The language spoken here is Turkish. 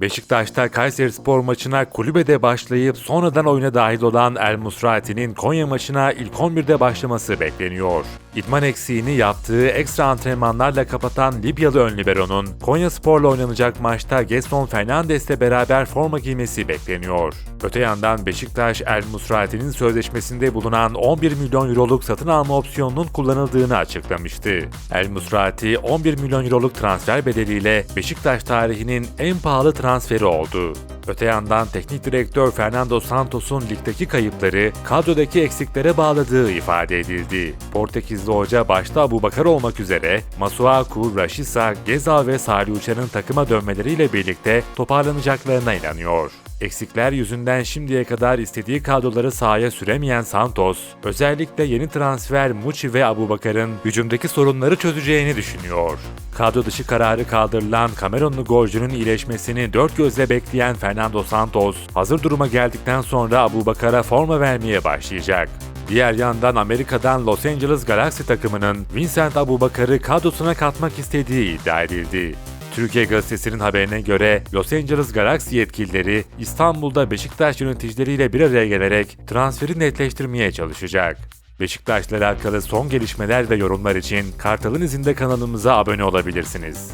Beşiktaş'ta Kayserispor maçına kulübede başlayıp sonradan oyuna dahil olan El Musrati'nin Konya maçına ilk 11'de başlaması bekleniyor. İdman eksiğini yaptığı ekstra antrenmanlarla kapatan Libyalı ön libero'nun Konya Spor'la oynanacak maçta Gaston Fernandes'le beraber forma giymesi bekleniyor. Öte yandan Beşiktaş El Musrati'nin sözleşmesinde bulunan 11 milyon euroluk satın alma opsiyonunun kullanıldığını açıklamıştı. El Musrati 11 milyon euroluk transfer bedeliyle Beşiktaş tarihinin en pahalı transferi oldu. Öte yandan teknik direktör Fernando Santos'un ligdeki kayıpları kadrodaki eksiklere bağladığı ifade edildi. Portekizli hoca başta Abu Bakar olmak üzere Masuaku, Rashica, Gezal ve Salih Uçan'ın takıma dönmeleriyle birlikte toparlanacaklarına inanıyor. Eksikler yüzünden şimdiye kadar istediği kadroları sahaya süremeyen Santos, özellikle yeni transfer Muçi ve Abubakar'ın hücumdaki sorunları çözeceğini düşünüyor. Kadro dışı kararı kaldırılan Kamerunlu golcünün iyileşmesini dört gözle bekleyen Fernando Santos, hazır duruma geldikten sonra Abubakar'a forma vermeye başlayacak. Diğer yandan Amerika'dan Los Angeles Galaxy takımının Vincent Abubakar'ı kadrosuna katmak istediği iddia edildi. Türkiye Gazetesi'nin haberine göre Los Angeles Galaxy yetkilileri İstanbul'da Beşiktaş yöneticileriyle bir araya gelerek transferi netleştirmeye çalışacak. Beşiktaş'la alakalı son gelişmeler ve yorumlar için Kartal'ın izinde kanalımıza abone olabilirsiniz.